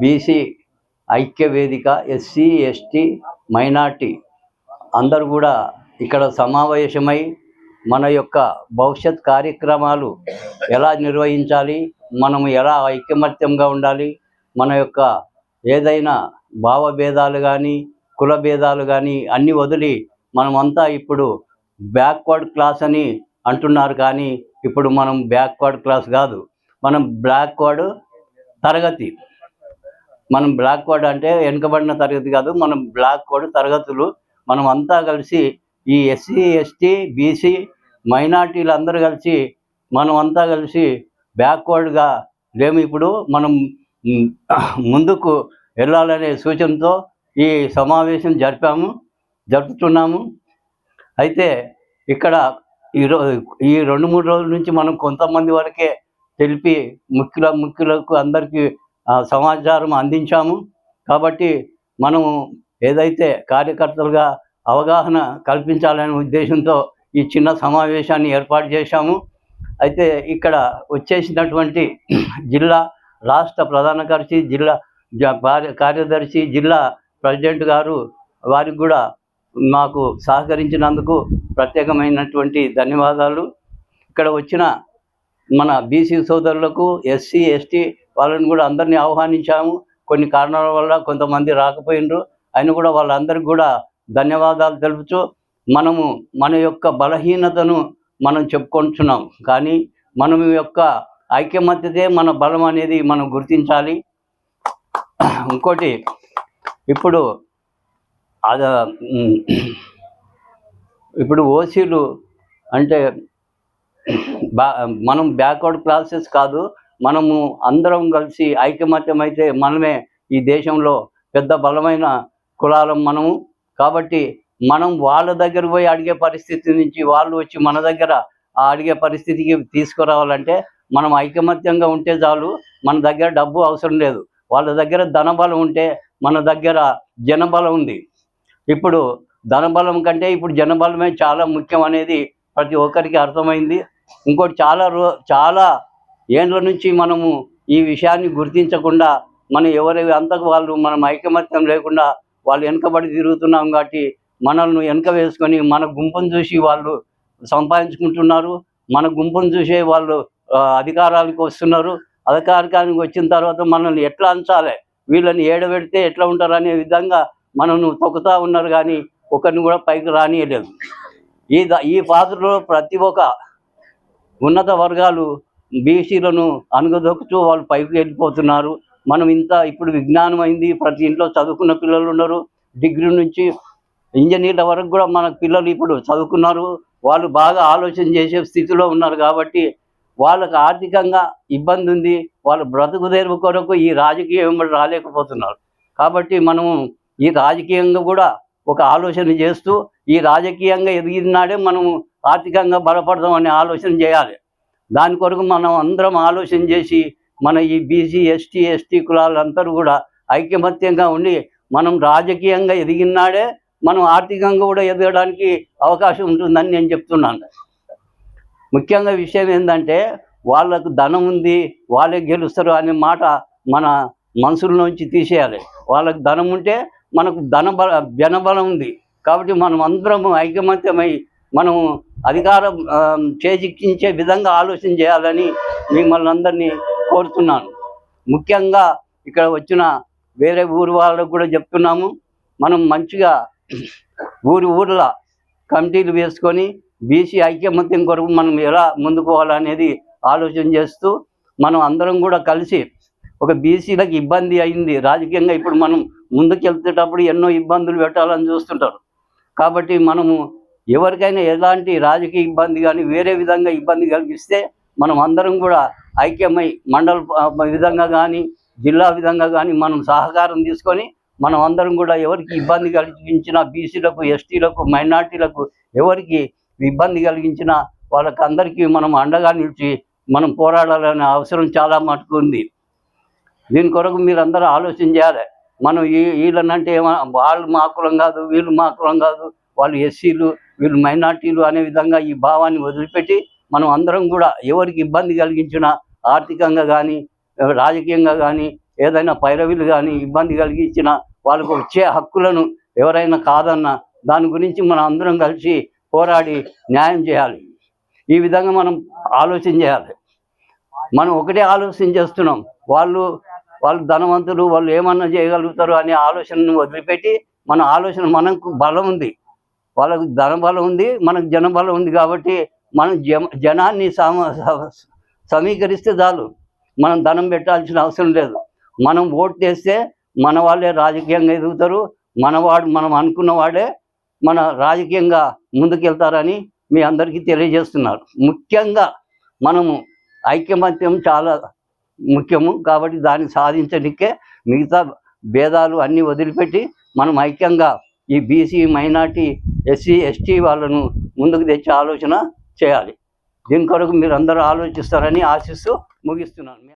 BC ఐక్య వేదిక SC ST minority అందరూ కూడా ఇక్కడ సమావేశమై మన యొక్క భవిష్యత్ కార్యక్రమాలు ఎలా నిర్వహించాలి మనం ఎలా ఐకమత్యంగా ఉండాలి మన యొక్క ఏదైనా భావభేదాలు కానీ కుల భేదాలు కానీ అన్నీ వదిలి మనమంతా ఇప్పుడు బ్యాక్వర్డ్ క్లాస్ అని అంటున్నారు కానీ ఇప్పుడు మనం బ్యాక్వర్డ్ క్లాస్ కాదు. మనం బ్యాక్వర్డ్ తరగతి మనం బ్లాక్వర్డ్ అంటే వెనుకబడిన తరగతి కాదు మనం బ్లాక్ కోడ్ తరగతులు మనం అంతా కలిసి ఈ ఎస్సీ ఎస్టీ బీసీ మైనార్టీలు అందరూ కలిసి మనం అంతా కలిసి బ్యాక్వర్డ్గా లేము. ఇప్పుడు మనం ముందుకు వెళ్ళాలనే సూచనతో ఈ సమావేశం జరిపాము జరుపుతున్నాము. అయితే ఇక్కడ ఈ రో ఈ రెండు మూడు రోజుల నుంచి మనం కొంతమంది వరకే తెలిపి ముఖ్యుల ముఖ్యులకు అందరికీ సమాచారం అందించాము. కాబట్టి మనము ఏదైతే కార్యకర్తలుగా అవగాహన కల్పించాలనే ఉద్దేశంతో ఈ చిన్న సమావేశాన్ని ఏర్పాటు చేశాము. అయితే ఇక్కడ వచ్చేసినటువంటి జిల్లా రాష్ట్ర ప్రధాన కార్యదర్శి జిల్లా కార్యదర్శి జిల్లా ప్రెసిడెంట్ గారు వారికి కూడా మాకు సహకరించినందుకు ప్రత్యేకమైనటువంటి ధన్యవాదాలు. ఇక్కడ వచ్చిన మన బీసీ సోదరులకు ఎస్సీ ఎస్టీ వాళ్ళని కూడా అందరినీ ఆహ్వానించాము. కొన్ని కారణాల వల్ల కొంతమంది రాకపోయినరు అయినా కూడా వాళ్ళందరికీ కూడా ధన్యవాదాలు తెలుపుతూ మనము మన యొక్క బలహీనతను మనం చెప్పుకుంటున్నాం. కానీ మనం యొక్క ఐక్యమత్యతే మన బలం అనేది మనం గుర్తించాలి. ఇంకోటి ఇప్పుడు అద ఇప్పుడు ఓసీలు అంటే బా మనం బ్యాక్వర్డ్ క్లాసెస్ కాదు. మనము అందరం కలిసి ఐకమత్యం అయితే మనమే ఈ దేశంలో పెద్ద బలమైన కులాలం మనము. కాబట్టి మనం వాళ్ళ దగ్గర పోయి అడిగే పరిస్థితి నుంచి వాళ్ళు వచ్చి మన దగ్గర ఆ అడిగే పరిస్థితికి తీసుకురావాలంటే మనం ఐకమత్యంగా ఉంటే చాలు మన దగ్గర డబ్బు అవసరం లేదు. వాళ్ళ దగ్గర ధనబలం ఉంటే మన దగ్గర జనబలం ఉంది. ఇప్పుడు ధనబలం కంటే ఇప్పుడు జనబలమే చాలా ముఖ్యం అనేది ప్రతి ఒక్కరికి అర్థమైంది. ఇంకోటి చాలా రో చాలా ఏండ్ల నుంచి మనము ఈ విషయాన్ని గుర్తించకుండా మన ఎవరి అంతకు వాళ్ళు మనం ఐకమత్యం లేకుండా వాళ్ళు వెనుకబడి తిరుగుతున్నాం కాబట్టి మనల్ని వెనుక వేసుకొని మన గుంపును చూసి వాళ్ళు సంపాదించుకుంటున్నారు. మన గుంపును చూసే వాళ్ళు అధికారాలకు వస్తున్నారు. అధికారికానికి వచ్చిన తర్వాత మనల్ని ఎట్లా అంచాలి? వీళ్ళని ఏడబెడితే ఎట్లా ఉంటారు అనే విధంగా మనను తొక్కుతా ఉన్నారు కానీ ఒకరిని కూడా పైకి రానియలేదు. ఈ ద- ఈ పాత్రలో ప్రతి ఒక్క ఉన్నత వర్గాలు బీసీలను అనుగదొక్కుతూ వాళ్ళు పైకి వెళ్ళిపోతున్నారు. మనం ఇంత ఇప్పుడు విజ్ఞానం అయింది ప్రతి ఇంట్లో చదువుకున్న పిల్లలు ఉన్నారు డిగ్రీ నుంచి ఇంజనీర్ల వరకు కూడా మన పిల్లలు ఇప్పుడు చదువుకున్నారు. వాళ్ళు బాగా ఆలోచన చేసే స్థితిలో ఉన్నారు కాబట్టి వాళ్ళకు ఆర్థికంగా ఇబ్బంది ఉంది. వాళ్ళు బ్రతుకు తెరువు కొరకు ఈ రాజకీయం రాలేకపోతున్నారు. కాబట్టి మనము ఈ రాజకీయంగా కూడా ఒక ఆలోచన చేస్తూ ఈ రాజకీయంగా ఎదిగినాడే మనము ఆర్థికంగా బలపడదాం అనే ఆలోచన చేయాలి. దాని కొరకు మనం అందరం ఆలోచన చేసి మన ఈ బీసీ ఎస్టీ ఎస్టీ కులాలందరూ కూడా ఐకమత్యంగా ఉండి మనం రాజకీయంగా ఎదిగినాడే మనం ఆర్థికంగా కూడా ఎదగడానికి అవకాశం ఉంటుందని నేను చెప్తున్నాను. ముఖ్యంగా విషయం ఏంటంటే వాళ్ళకు ధనం ఉంది వాళ్ళే గెలుస్తారు అనే మాట మన మనసులోంచి తీసేయాలి. వాళ్ళకి ధనం ఉంటే మనకు ధన బల జనబలం ఉంది. కాబట్టి మనం అందరం ఐకమత్యమై మనం అధికారం చేజిక్కించే విధంగా ఆలోచన చేయాలని మిమ్మల్ని అందరినీ కోరుతున్నాను. ముఖ్యంగా ఇక్కడ వచ్చిన వేరే ఊరు వాళ్ళకు కూడా చెప్తున్నాము మనం మంచిగా ఊరి ఊర్ల కమిటీలు వేసుకొని బీసీ ఐక్యమత్యం కొరకు మనం ఎలా ముందుకు పోవాలనేది ఆలోచన చేస్తూ మనం అందరం కూడా కలిసి ఒక బీసీలకు ఇబ్బంది అయింది. రాజకీయంగా ఇప్పుడు మనం ముందుకెళ్తేటప్పుడు ఎన్నో ఇబ్బందులు పెట్టాలని చూస్తుంటారు. కాబట్టి మనము ఎవరికైనా ఎలాంటి రాజకీయ ఇబ్బంది కానీ వేరే విధంగా ఇబ్బంది కలిగిస్తే మనం అందరం కూడా ఐక్యమై మండల విధంగా కానీ జిల్లా విధంగా కానీ మనం సహకారం తీసుకొని మనం అందరం కూడా ఎవరికి ఇబ్బంది కలిగించిన బీసీలకు ఎస్టీలకు మైనార్టీలకు ఎవరికి ఇబ్బంది కలిగించిన వాళ్ళకి అందరికీ మనం అండగా నిలిచి మనం పోరాడాలనే అవసరం చాలా మటుకు ఉంది. దీని కొరకు మీరు అందరూ ఆలోచన చేయాలి మనం ఈ వీళ్ళనంటే వాళ్ళు మా కులం కాదు వీళ్ళు మా కులం కాదు వాళ్ళు ఎస్సీలు వీళ్ళు మైనార్టీలు అనే విధంగా ఈ భావాన్ని వదిలిపెట్టి మనం అందరం కూడా ఎవరికి ఇబ్బంది కలిగించినా ఆర్థికంగా కానీ రాజకీయంగా కానీ ఏదైనా పైరవీలు కానీ ఇబ్బంది కలిగించిన వాళ్ళకు వచ్చే హక్కులను ఎవరైనా కాదన్నా దాని గురించి మనం అందరం కలిసి పోరాడి న్యాయం చేయాలి. ఈ విధంగా మనం ఆలోచన చేయాలి. మనం ఒకటే ఆలోచన చేస్తున్నాం. వాళ్ళు వాళ్ళు ధనవంతులు వాళ్ళు ఏమన్నా చేయగలుగుతారు అనే ఆలోచనను వదిలిపెట్టి మన ఆలోచన మనకు బలం ఉంది. వాళ్ళకు ధన బలం ఉంది మనకు జనబలం ఉంది కాబట్టి మనం జ జనాన్ని సమ సమీకరిస్తే చాలు. మనం ధనం పెట్టాల్సిన అవసరం లేదు. మనం ఓటు చేస్తే మన వాళ్ళే రాజకీయంగా ఎదుగుతారు. మనవాడు మనం అనుకున్న వాడే మన రాజకీయంగా ముందుకెళ్తారని మీ అందరికీ తెలియజేస్తున్నారు. ముఖ్యంగా మనము ఐక్యమత్యం చాలా ముఖ్యము కాబట్టి దాన్ని సాధించడానికే మిగతా భేదాలు అన్నీ వదిలిపెట్టి మనం ఐక్యంగా ఈ బీసీ మైనార్టీ ఎస్సీ ఎస్టీ వాళ్ళను ముందుకు తెచ్చే ఆలోచన చేయాలి. దీని కొరకు మీరు అందరూ ఆలోచిస్తారని ఆశిస్తూ ముగిస్తున్నాను.